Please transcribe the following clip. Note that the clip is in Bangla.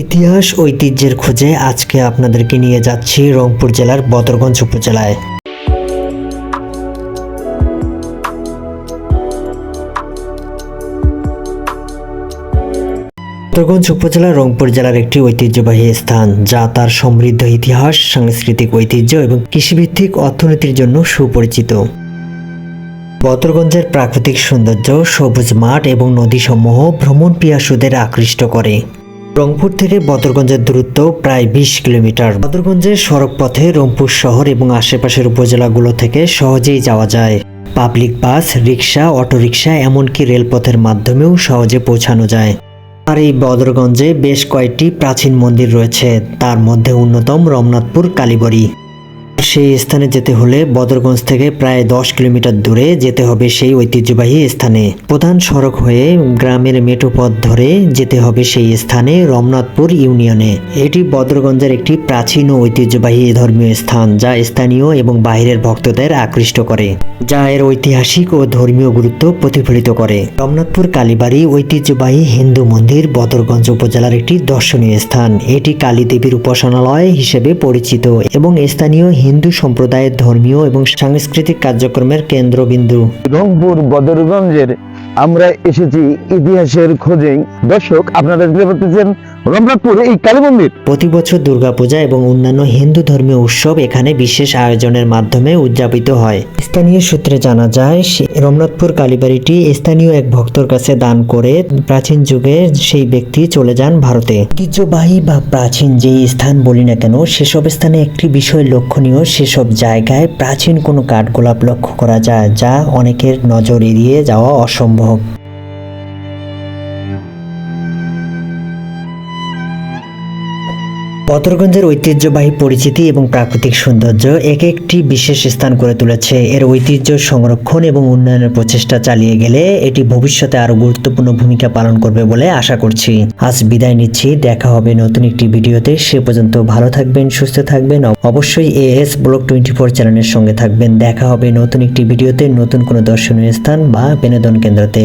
ইতিহাস ঐতিহ্যের খোঁজে আজকে আপনাদেরকে নিয়ে যাচ্ছি রংপুর জেলার বদরগঞ্জ উপজেলায়। বদরগঞ্জ উপজেলা রংপুর জেলার একটি ঐতিহ্যবাহী স্থান, যা তার সমৃদ্ধ ইতিহাস, সাংস্কৃতিক ঐতিহ্য এবং কৃষিভিত্তিক অর্থনীতির জন্য সুপরিচিত। বদরগঞ্জের প্রাকৃতিক সৌন্দর্য সবুজ মাঠ এবং নদীসমূহ ভ্রমণ পিয়াসুদের আকৃষ্ট করে। রংপুর থেকে বদরগঞ্জের দূরত্ব প্রায় বিশ কিলোমিটার। বদরগঞ্জের সড়ক পথে রংপুর শহর এবং আশেপাশের উপজেলাগুলো থেকে সহজেই যাওয়া যায়। পাবলিক বাস রিক্সা অটোরিকশা এমনকি রেলপথের মাধ্যমেও সহজে পৌঁছানো যায়। আর এই বদরগঞ্জে বেশ কয়েকটি প্রাচীন মন্দির রয়েছে। তার মধ্যে অন্যতম রমনাথপুর, কালীবাড়ি। সেই স্থানে যেতে হলে বদরগঞ্জ থেকে প্রায় দশ কিলোমিটার দূরে যেতে হবে সেই ঐতিহ্যবাহী স্থানে। প্রধান সড়ক হয়ে গ্রামের মেঠো পথ ধরে যেতে হবে সেই স্থানে রমনাথপুর ইউনিয়নে। এটি বদরগঞ্জের একটি প্রাচীন ও ঐতিহ্যবাহী ধর্মীয় স্থান যা স্থানীয় এবং বাইরের ভক্তদের আকৃষ্ট করে, যা এর ঐতিহাসিক ও ধর্মীয় গুরুত্ব প্রতিফলিত করে। রমনাথপুর কালীবাড়ি ঐতিহ্যবাহী হিন্দু মন্দির বদরগঞ্জ উপজেলার একটি দর্শনীয় স্থান। এটি কালী দেবীর উপাসনালয় হিসেবে পরিচিত এবং স্থানীয় হিন্দু সম্প্রদায়ের ধর্মীয় এবং সাংস্কৃতিক কার্যক্রমের কেন্দ্রবিন্দু। রংপুর বদরগঞ্জের আমরা এসেছি ইতিহাসের খোঁজে। দর্শক, আপনারা দেখতে পাচ্ছেন রমনাথপুর, এই কালী মন্দির। প্রতি বছর দুর্গাপূজা এবং অন্যান্য হিন্দু ধর্মীয় উৎসব এখানে বিশেষ আয়োজনের মাধ্যমে উদযাপিত হয়। স্থানীয় সূত্রে জানা যায় রমনাথপুর কালীবাড়িটি স্থানীয় এক ভক্তর কাছে দান করে প্রাচীন যুগে সেই ব্যক্তি চলে যান ভারতে। ঐতিহ্যবাহী বা প্রাচীন যেই স্থান বলি না কেন, সেসব স্থানে একটি বিষয় লক্ষণীয়, সেসব জায়গায় প্রাচীন কোনো কাঠগোলাপ লক্ষ্য করা যায়, যা অনেকের নজর এড়িয়ে যাওয়া অসম্ভব। بہت বদরগঞ্জের ঐতিহ্যবাহী পরিচিতি এবং প্রাকৃতিক সৌন্দর্য এক একটি বিশেষ স্থান করে তুলেছে। এর ঐতিহ্য সংরক্ষণ এবং উন্নয়নের প্রচেষ্টা চালিয়ে গেলে এটি ভবিষ্যতে আরও গুরুত্বপূর্ণ ভূমিকা পালন করবে বলে আশা করছি। আজ বিদায় নিচ্ছি। দেখা হবে নতুন একটি ভিডিওতে। সে পর্যন্ত ভালো থাকবেন, সুস্থ থাকবেন। অবশ্যই এএস ব্লক টোয়েন্টি ফোর চ্যানেলের সঙ্গে থাকবেন। দেখা হবে নতুন একটি ভিডিওতে নতুন কোনো দর্শনীয় স্থান বা বিনোদন কেন্দ্রতে।